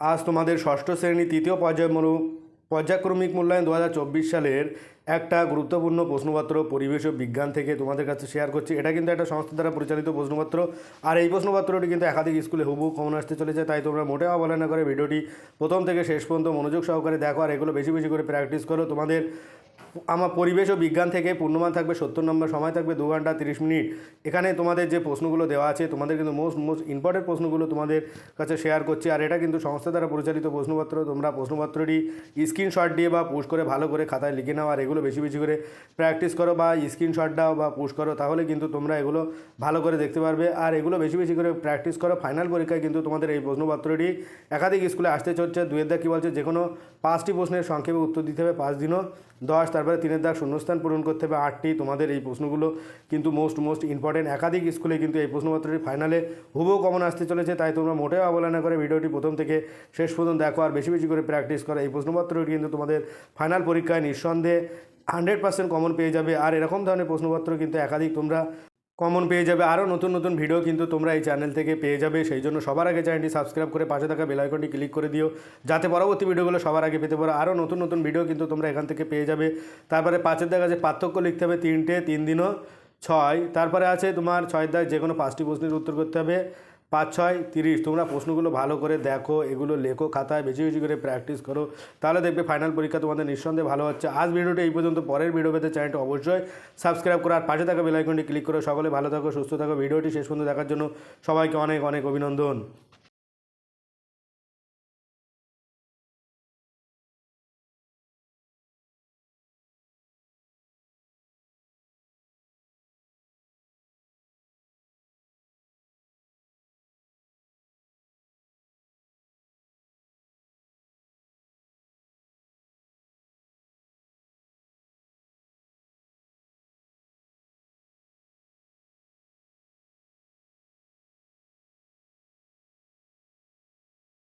আজ তোমাদের ষষ্ঠ শ্রেণি তৃতীয় পর্যায় পর্যায়ক্রমিক মূল্যায়ন দুহাজার চব্বিশ সালের একটা গুরুত্বপূর্ণ প্রশ্নপত্র পরিবেশ ও বিজ্ঞান থেকে তোমাদের কাছে শেয়ার করছি। এটা কিন্তু একটা সংস্থা দ্বারা পরিচালিত প্রশ্নপত্র। আর এই প্রশ্নপত্রটি কিন্তু একাধিক স্কুলে হুবু কমন আসতে চলেছে, তাই তোমরা মোটেও অবহেলা করে ভিডিওটি প্রথম থেকে শেষ পর্যন্ত মনোযোগ সহকারে দেখো আর এগুলো বেশি বেশি করে প্র্যাকটিস করো। তোমাদের আমার পরিবেশ ও বিজ্ঞান থেকে পূর্ণমান থাকবে সত্তর নম্বর, সময় থাকবে দু ঘণ্টা তিরিশ মিনিট। এখানে তোমাদের যে প্রশ্নগুলো দেওয়া আছে, তোমাদের কিন্তু মোস্ট মোস্ট ইম্পর্টেন্ট প্রশ্নগুলো তোমাদের কাছে শেয়ার করছি। আর এটা কিন্তু সংস্থা দ্বারা পরিচালিত প্রশ্নপত্র, তোমরা প্রশ্নপত্রটি স্ক্রিনশট দিয়ে বা পোস্ট করে ভালো করে খাতায় লিখে নাও। আর এগুলো বেশি বেশি করে প্র্যাকটিস করো বা স্ক্রিনশট দাও বা পুশ করো, তাহলে কিন্তু তোমরা এগুলো ভালো করে দেখতে পারবে। আর এগুলো বেশি বেশি করে প্র্যাকটিস করো ফাইনাল পরীক্ষায় কিন্তু তোমাদের এই প্রশ্নপত্রটি একাধিক স্কুলে আসতে চলছে। দুয়ের দাগ কী বলছে? যে কোনো পাঁচটি প্রশ্নের সংক্ষেপে উত্তর দিতে হবে, পাঁচ দিনও। দশ, তারপরে তিনের দাগ শূন্যস্থান পূরণ করতে হবে। আটটি তোমাদের এই প্রশ্নগুলো কিন্তু মোস্ট মোস্ট ইম্পর্টেন্ট একাধিক স্কুলে কিন্তু এই প্রশ্নপত্রটি ফাইনালে হুবহু কমন আসতে চলেছে, তাই তোমরা মোটেও অবহেলা করে ভিডিওটি প্রথম থেকে শেষ পর্যন্ত দেখো। আর বেশি বেশি করে প্র্যাকটিস করো। এই প্রশ্নপত্রটি কিন্তু তোমাদের ফাইনাল পরীক্ষায় নিঃসন্দেহে হান্ড্রেড পার্সেন্ট কমন পেয়ে যাবে। আর এরকম ধরনের প্রশ্নপত্র কিন্তু একাধিক তোমরা কমন পেয়ে যাবে। আরও নতুন নতুন ভিডিও কিন্তু তোমরা এই চ্যানেল থেকে পেয়ে যাবে। সেই জন্য সবার আগে চ্যানেলটি সাবস্ক্রাইব করে পাশে থাকা বেল আইকনটি ক্লিক করে দিও। যাতে পরবর্তী ভিডিওগুলো সবার আগে পেতে পারো। আরও নতুন নতুন ভিডিও কিন্তু তোমরা এখান থেকে পেয়ে যাবে। তারপরে পাঁচের দেখা যে পার্থক্য লিখতে হবে তিনটে, তিন দিনও ছয়। তারপরে আছে তোমার ছয় দাগ যে কোনো পাঁচটি প্রশ্নের উত্তর করতে হবে। পাঁচ, ছয়, তিরিশ। তোমরা প্রশ্নগুলো ভালো করে দেখো, এগুলো লেখো খাতায়, বেশি বেশি করে প্র্যাকটিস করো। তাহলে দেখবে ফাইনাল পরীক্ষা তোমাদের নিঃসন্দেহে ভালো হচ্ছে। আজ ভিডিওটি এই পর্যন্ত। পরের ভিডিও পেতে চ্যানেলটি অবশ্যই সাবস্ক্রাইব করো আর পাশে থাকা বেলাইকনটি ক্লিক করো। সকলে ভালো থাকো, সুস্থ থাকো। ভিডিওটি শেষ পর্যন্ত দেখার জন্য সবাইকে অনেক অনেক অভিনন্দন।